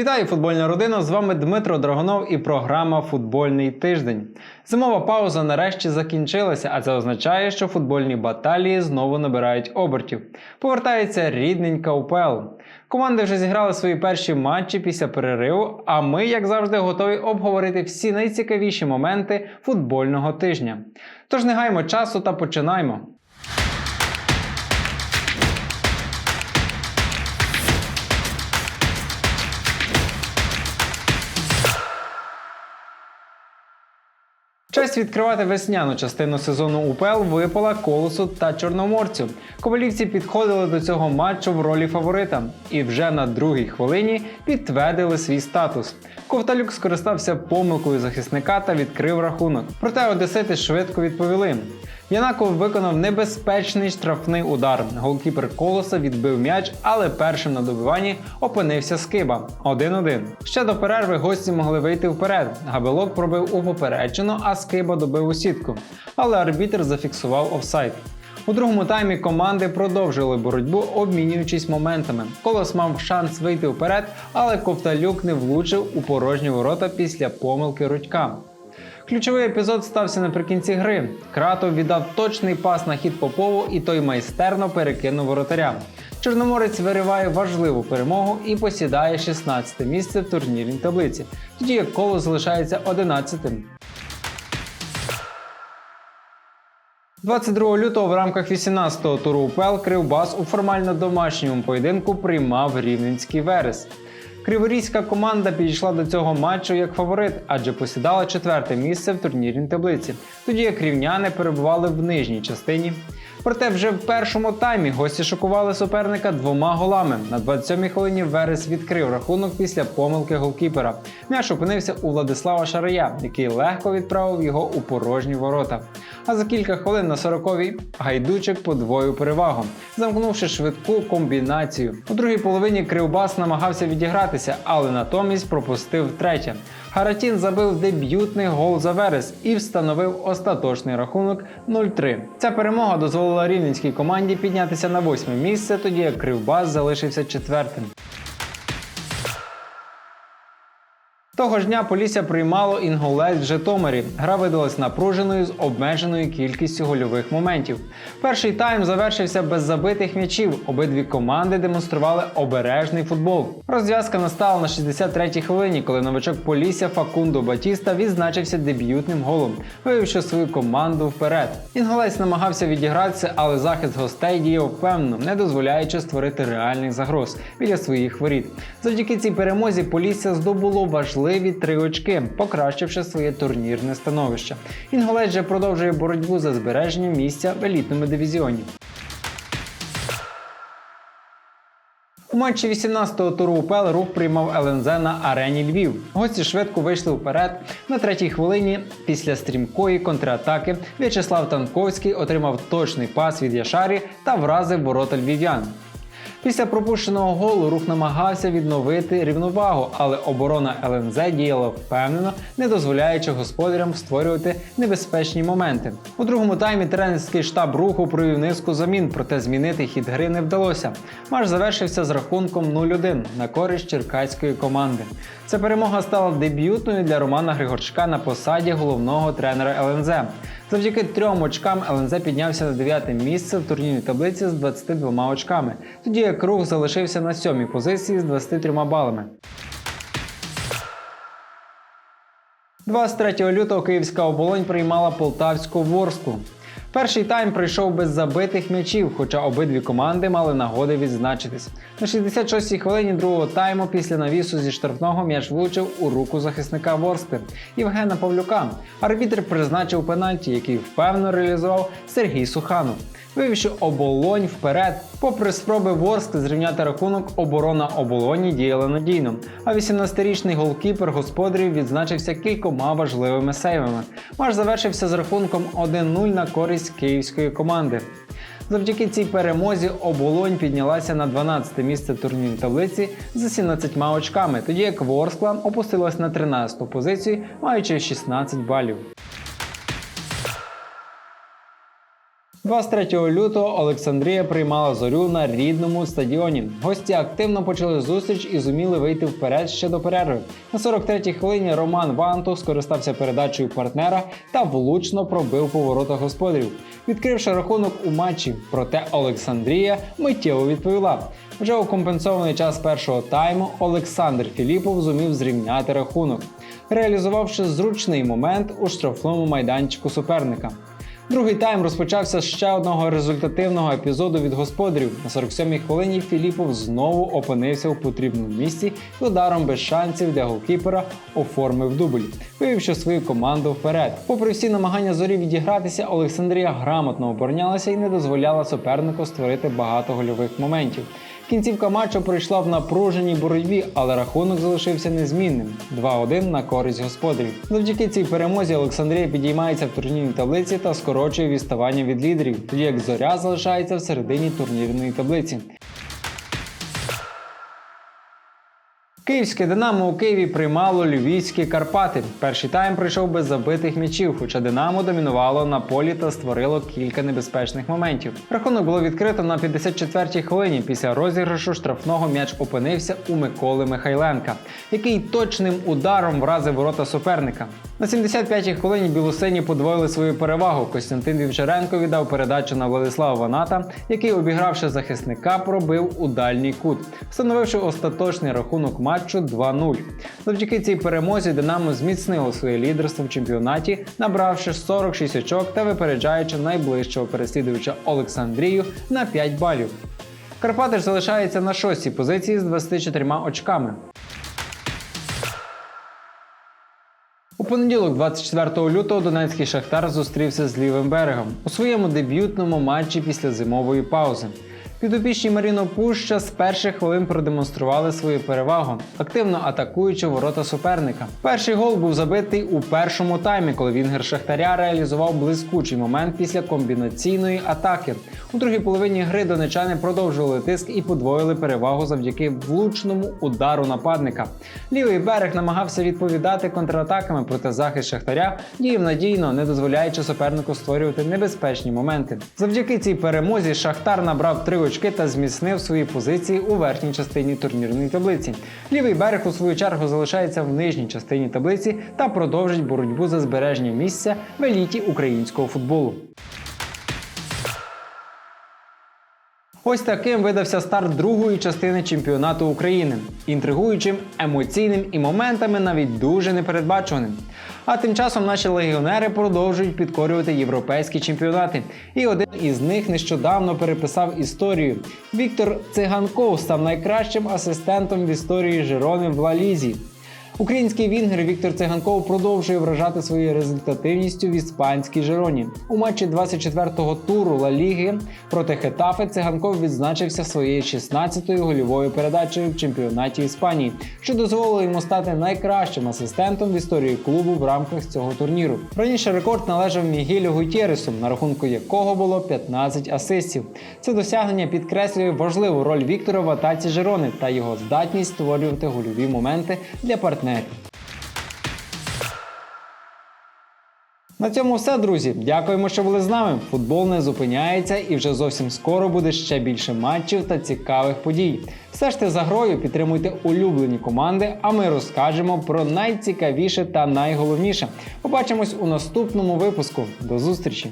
Вітаю, футбольна родина! З вами Дмитро Драгонов і програма Футбольний тиждень. Зимова пауза нарешті закінчилася, а це означає, що футбольні баталії знову набирають обертів. Повертається рідненька УПЛ. Команди вже зіграли свої перші матчі після перериву. А ми, як завжди, готові обговорити всі найцікавіші моменти футбольного тижня. Тож не гаймо часу та починаємо. Честь відкривати весняну частину сезону УПЛ випала колосу та чорноморцю. Ковалівці підходили до цього матчу в ролі фаворита і вже на другій хвилині підтвердили свій статус. Ковталюк скористався помилкою захисника та відкрив рахунок. Проте одесити швидко відповіли. Янаков виконав небезпечний штрафний удар. Голкіпер колоса відбив м'яч, але першим на добиванні опинився скиба 1-1. Ще до перерви гості могли вийти вперед. Габелок пробив у попереджену, а скиба добив у сітку. Але арбітр зафіксував офсайд. У другому таймі команди продовжили боротьбу, обмінюючись моментами. Колос мав шанс вийти вперед, але Ковталюк не влучив у порожні ворота після помилки Рудька. Ключовий епізод стався наприкінці гри. Кратов віддав точний пас на хід Попову, і той майстерно перекинув воротаря. Чорноморець вириває важливу перемогу і посідає 16 місце в турнірній таблиці, тоді як коло залишається 11-тим. 22 лютого в рамках 18-го туру УПЛ Кривбас у формально домашньому поєдинку приймав Рівненський Верес. Криворізька команда підійшла до цього матчу як фаворит, адже посідала четверте місце в турнірній таблиці, тоді як рівняни перебували в нижній частині. Проте вже в першому таймі гості шокували суперника двома голами. На 27-й хвилині Верес відкрив рахунок після помилки голкіпера. М'яч опинився у Владислава Шарая, який легко відправив його у порожні ворота. А за кілька хвилин на 40-й гайдучик подвоїв перевагу, замкнувши швидку комбінацію. У другій половині Кривбас намагався відігратися, але натомість пропустив втретє. Харатін забив дебютний гол за Верес і встановив остаточний рахунок 0-3. Ця перемога дозволила рівненській команді піднятися на восьме місце, тоді як Кривбас залишився четвертим. Того ж дня Полісся приймало інголець в Житомирі. Гра видалась напруженою з обмеженою кількістю гольових моментів. Перший тайм завершився без забитих м'ячів. Обидві команди демонстрували обережний футбол. Розв'язка настала на 63-й хвилині, коли новачок Полісся Факундо Батіста відзначився дебютним голом, вивівши свою команду вперед. Інголець намагався відігратися, але захист гостей діяв впевнено, не дозволяючи створити реальних загроз біля своїх воріт. Завдяки цій перемозі Полісся здобуло важливі три очки, покращивши своє турнірне становище. Інголець же продовжує боротьбу за збереження місця в елітному дивізіоні. У матчі 18-го туру УПЛ рух приймав ЛНЗ на арені Львів. Гості швидко вийшли вперед. На третій хвилині після стрімкої контратаки В'ячеслав Танковський отримав точний пас від Яшарі та вразив ворота львів'ян. Після пропущеного голу рух намагався відновити рівновагу, але оборона ЛНЗ діяла впевнено, не дозволяючи господарям створювати небезпечні моменти. У другому таймі тренерський штаб руху провів низку замін, проте змінити хід гри не вдалося. Матч завершився з рахунком 0-1 на користь черкаської команди. Ця перемога стала дебютною для Романа Григорчука на посаді головного тренера ЛНЗ. Завдяки трьом очкам ЛНЗ піднявся на 9 місце в турнірній таблиці з 22 очками, тоді як рух залишився на сьомій позиції з 23 балами. 23 лютого Київська оболонь приймала полтавську ворску. Перший тайм пройшов без забитих м'ячів, хоча обидві команди мали нагоди відзначитись. На 66-й хвилині другого тайму після навісу зі штрафного м'яч влучив у руку захисника Ворскли Євгена Павлюка. Арбітр призначив пенальті, який впевнено реалізував Сергій Суханов. Вивівши оболонь вперед, попри спроби Ворскли зрівняти рахунок, оборона оболоні діяла надійно. А 18-річний голкіпер господарів відзначився кількома важливими сейвами. Матч завершився з рахунком 1-0 на користь київської команди. Завдяки цій перемозі оболонь піднялася на 12 місце турнірної таблиці з 17 очками, тоді як Ворскла опустилась на 13 позицію, маючи 16 балів. 23 лютого Олександрія приймала зорю на рідному стадіоні. Гості активно почали зустріч і зуміли вийти вперед ще до перерви. На 43-й хвилині Роман Ванту скористався передачею партнера та влучно пробив поворота господарів, відкривши рахунок у матчі. Проте Олександрія миттєво відповіла. Вже у компенсований час першого тайму Олександр Філіпов зумів зрівняти рахунок, реалізувавши зручний момент у штрафному майданчику суперника. Другий тайм розпочався з ще одного результативного епізоду від господарів. На 47-й хвилині Філіпов знову опинився у потрібному місці і ударом без шансів для голкіпера оформив дубль, вивівши свою команду вперед. Попри всі намагання зорі відігратися, Олександрія грамотно оборонялася і не дозволяла супернику створити багато гольових моментів. Кінцівка матчу пройшла в напруженій боротьбі, але рахунок залишився незмінним 2-1 на користь господарів. Завдяки цій перемозі Олександрія підіймається в турнірній таблиці та скорочує відставання від лідерів, тоді як зоря залишається в середині турнірної таблиці. Київське Динамо у Києві приймало львівські Карпати. Перший тайм пройшов без забитих м'ячів, хоча Динамо домінувало на полі та створило кілька небезпечних моментів. Рахунок було відкрито на 54-й хвилині. Після розіграшу штрафного м'яч опинився у Миколи Михайленка, який точним ударом вразив ворота суперника. На 75-й хвилині білосині подвоїли свою перевагу. Костянтин Вівчаренко віддав передачу на Владислава Ваната, який, обігравши захисника, пробив у дальній кут, встановивши остаточний рахунок матчу 2-0. Завдяки цій перемозі Динамо зміцнило своє лідерство в чемпіонаті, набравши 46 очок та випереджаючи найближчого переслідувача Олександрію на 5 балів. Карпати ж залишається на шостій позиції з 24 очками. Понеділок, 24 лютого, Донецький Шахтар зустрівся з лівим берегом у своєму дебютному матчі після зимової паузи. Підопічні Маріно Пуща з перших хвилин продемонстрували свою перевагу, активно атакуючи ворота суперника. Перший гол був забитий у першому таймі, коли Вінгер Шахтаря реалізував блискучий момент після комбінаційної атаки. У другій половині гри донечани продовжували тиск і подвоїли перевагу завдяки влучному удару нападника. Лівий берег намагався відповідати контратаками, проте захист Шахтаря діяв надійно, не дозволяючи супернику створювати небезпечні моменти. Завдяки цій перемозі Шахтар набрав три очки та зміцнив свої позиції у верхній частині турнірної таблиці. Лівий берег у свою чергу залишається в нижній частині таблиці та продовжить боротьбу за збереження місця в еліті українського футболу. Ось таким видався старт другої частини чемпіонату України. Інтригуючим, емоційним і моментами навіть дуже непередбачуваним. А тим часом наші легіонери продовжують підкорювати європейські чемпіонати. І один із них нещодавно переписав історію. Віктор Циганков став найкращим асистентом в історії Жирони в Лалізі. Український вінгер Віктор Циганков продовжує вражати своєю результативністю в іспанській Жироні. У матчі 24-го туру Ла Ліги проти Хетафе Циганков відзначився своєю 16-ю гольовою передачею в чемпіонаті Іспанії, що дозволило йому стати найкращим асистентом в історії клубу в рамках цього турніру. Раніше рекорд належав Мігілю Гутєресу, на рахунку якого було 15 асистів. Це досягнення підкреслює важливу роль Віктора в атаці Жирони та його здатність створювати гольові моменти для партнерів. На цьому все, друзі. Дякуємо, що були з нами. Футбол не зупиняється і вже зовсім скоро буде ще більше матчів та цікавих подій. Стежте за грою, підтримуйте улюблені команди, а ми розкажемо про найцікавіше та найголовніше. Побачимось у наступному випуску. До зустрічі!